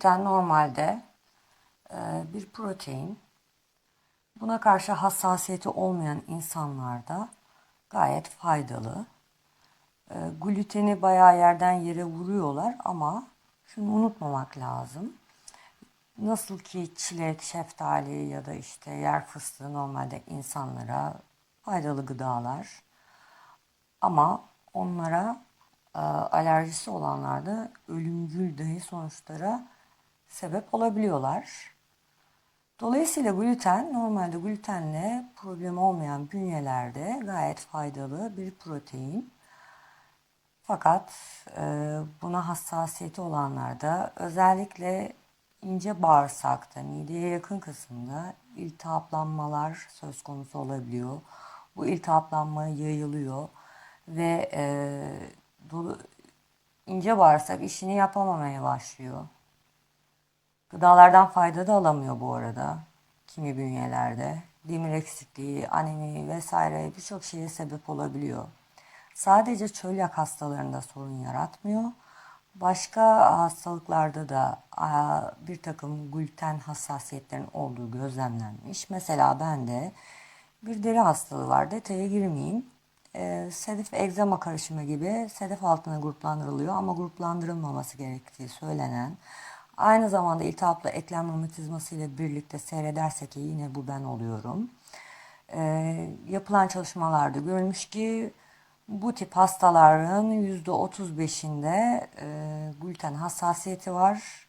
Gluten normalde e, bir protein. Buna karşı hassasiyeti olmayan insanlarda gayet faydalı. E, gluteni bayağı yerden yere vuruyorlar ama şunu unutmamak lazım. Nasıl ki çilek, şeftali ya da işte yer fıstığı normalde insanlara faydalı gıdalar. Ama onlara e, alerjisi olanlarda ölümcül dahi sonuçlara sebep olabiliyorlar. Dolayısıyla gluten normalde glutenle problem olmayan bünyelerde gayet faydalı bir protein. Fakat e, buna hassasiyeti olanlarda özellikle ince bağırsakta, mideye yakın kısımda iltihaplanmalar söz konusu olabiliyor. Bu iltihaplanma yayılıyor ve e, dolu, ince bağırsak işini yapamamaya başlıyor. Gıdalardan fayda da alamıyor bu arada kimi bünyelerde. Demir eksikliği, anemi vesaire birçok şeye sebep olabiliyor. Sadece çölyak hastalarında sorun yaratmıyor. Başka hastalıklarda da bir takım gluten hassasiyetlerin olduğu gözlemlenmiş. Mesela bende bir deri hastalığı var. Detaya girmeyeyim. E, sedef egzama karışımı gibi sedef altına gruplandırılıyor ama gruplandırılmaması gerektiği söylenen aynı zamanda iltihaplı eklem romatizması ile birlikte seyredersek yine bu ben oluyorum. E, yapılan çalışmalarda görülmüş ki bu tip hastaların %35'inde e, gluten hassasiyeti var.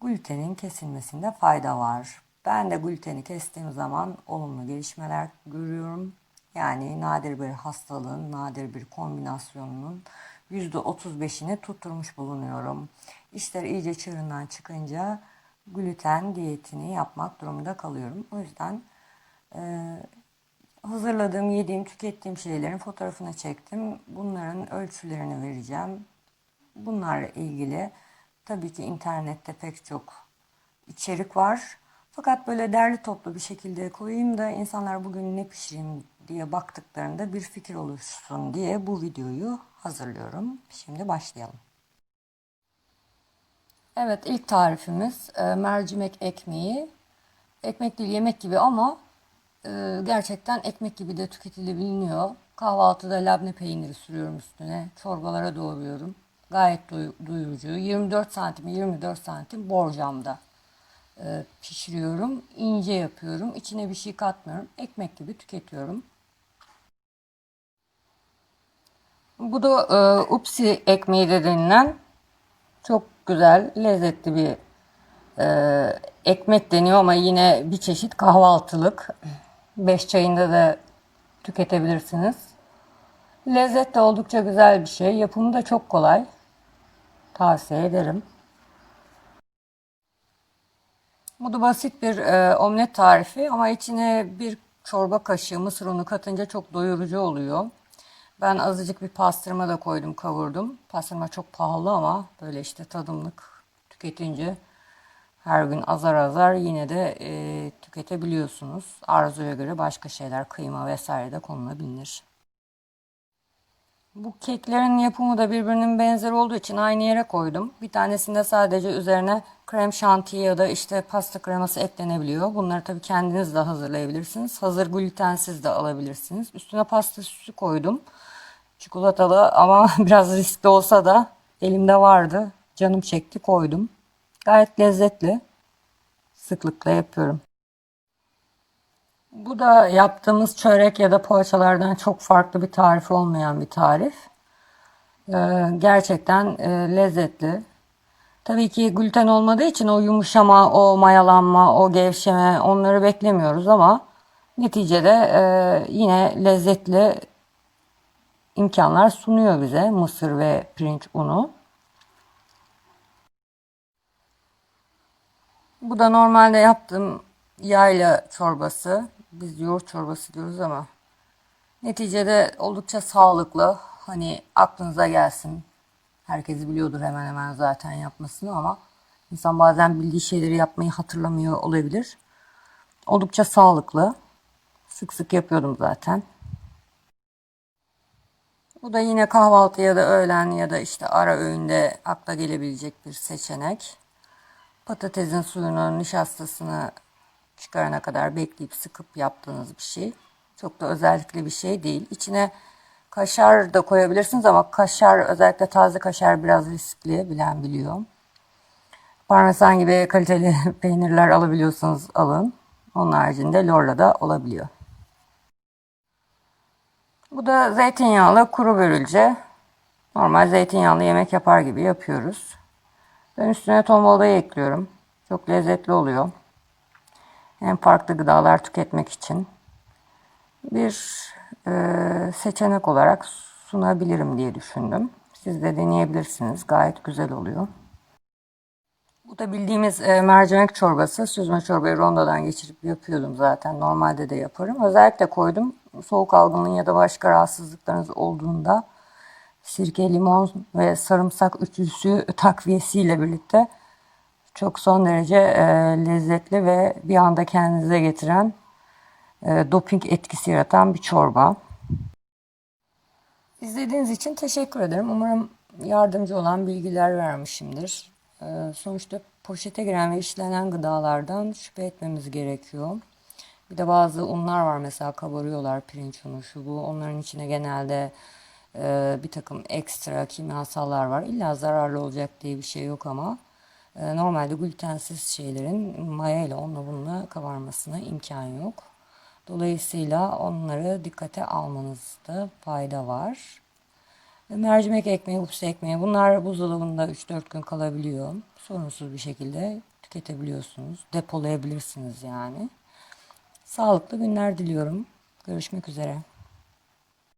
Glutenin kesilmesinde fayda var. Ben de gluteni kestiğim zaman olumlu gelişmeler görüyorum. Yani nadir bir hastalığın, nadir bir kombinasyonunun %35'ini tutturmuş bulunuyorum. İşler iyice çığırından çıkınca gluten diyetini yapmak durumunda kalıyorum. O yüzden e, hazırladığım, yediğim, tükettiğim şeylerin fotoğrafını çektim. Bunların ölçülerini vereceğim. Bunlarla ilgili tabii ki internette pek çok içerik var. Fakat böyle derli toplu bir şekilde koyayım da insanlar bugün ne pişireyim diye baktıklarında bir fikir oluşsun diye bu videoyu hazırlıyorum. Şimdi başlayalım. Evet ilk tarifimiz e, mercimek ekmeği. Ekmek değil yemek gibi ama e, gerçekten ekmek gibi de tüketilebiliyor. Kahvaltıda labne peyniri sürüyorum üstüne. Çorbalara doğruyorum. Gayet doyurucu. 24 santim 24 santim borcamda pişiriyorum. İnce yapıyorum. İçine bir şey katmıyorum. Ekmek gibi tüketiyorum. Bu da e, upsi ekmeği de denilen çok güzel, lezzetli bir e, ekmek deniyor ama yine bir çeşit kahvaltılık. Beş çayında da tüketebilirsiniz. Lezzet de oldukça güzel bir şey. Yapımı da çok kolay. Tavsiye ederim. Bu da basit bir e, omlet tarifi ama içine bir çorba kaşığı mısır unu katınca çok doyurucu oluyor. Ben azıcık bir pastırma da koydum kavurdum. Pastırma çok pahalı ama böyle işte tadımlık tüketince her gün azar azar yine de e, tüketebiliyorsunuz. Arzuya göre başka şeyler kıyma vesaire de konulabilir. Bu keklerin yapımı da birbirinin benzeri olduğu için aynı yere koydum. Bir tanesinde sadece üzerine krem şantiye ya da işte pasta kreması eklenebiliyor. Bunları tabii kendiniz de hazırlayabilirsiniz. Hazır glutensiz de alabilirsiniz. Üstüne pasta süsü koydum. Çikolatalı ama biraz riskli olsa da elimde vardı. Canım çekti koydum. Gayet lezzetli. Sıklıkla yapıyorum. Bu da yaptığımız çörek ya da poğaçalardan çok farklı bir tarif olmayan bir tarif. Ee, gerçekten e, lezzetli. Tabii ki gluten olmadığı için o yumuşama, o mayalanma, o gevşeme onları beklemiyoruz ama neticede e, yine lezzetli imkanlar sunuyor bize mısır ve pirinç unu. Bu da normalde yaptığım yayla çorbası. Biz yoğurt çorbası diyoruz ama neticede oldukça sağlıklı. Hani aklınıza gelsin. Herkes biliyordur hemen hemen zaten yapmasını ama insan bazen bildiği şeyleri yapmayı hatırlamıyor olabilir. Oldukça sağlıklı. Sık sık yapıyordum zaten. Bu da yine kahvaltı ya da öğlen ya da işte ara öğünde akla gelebilecek bir seçenek. Patatesin suyunu, nişastasını çıkarana kadar bekleyip sıkıp yaptığınız bir şey. Çok da özellikle bir şey değil. İçine kaşar da koyabilirsiniz ama kaşar özellikle taze kaşar biraz riskli bilen biliyor. Parmesan gibi kaliteli peynirler alabiliyorsanız alın. Onun haricinde lorla da olabiliyor. Bu da zeytinyağlı kuru börülce. Normal zeytinyağlı yemek yapar gibi yapıyoruz. Ben üstüne ton buğdayı ekliyorum. Çok lezzetli oluyor. Hem farklı gıdalar tüketmek için bir e, seçenek olarak sunabilirim diye düşündüm. Siz de deneyebilirsiniz. Gayet güzel oluyor. Bu da bildiğimiz e, mercimek çorbası. Süzme çorbayı rondodan geçirip yapıyordum zaten. Normalde de yaparım. Özellikle koydum. Soğuk algınlığı ya da başka rahatsızlıklarınız olduğunda sirke, limon ve sarımsak üçlüsü takviyesiyle birlikte çok son derece e, lezzetli ve bir anda kendinize getiren e, doping etkisi yaratan bir çorba. İzlediğiniz için teşekkür ederim. Umarım yardımcı olan bilgiler vermişimdir. E, sonuçta poşete giren ve işlenen gıdalardan şüphe etmemiz gerekiyor. Bir de bazı unlar var mesela kabarıyorlar pirinç unu şu bu. Onların içine genelde e, bir takım ekstra kimyasallar var. İlla zararlı olacak diye bir şey yok ama e, normalde glutensiz şeylerin maya ile onunla bununla kabarmasına imkan yok. Dolayısıyla onları dikkate almanızda fayda var. E, Mercimek ekmeği, hups ekmeği bunlar buzdolabında 3-4 gün kalabiliyor. Sorunsuz bir şekilde tüketebiliyorsunuz. Depolayabilirsiniz yani. Sağlıklı günler diliyorum. Görüşmek üzere.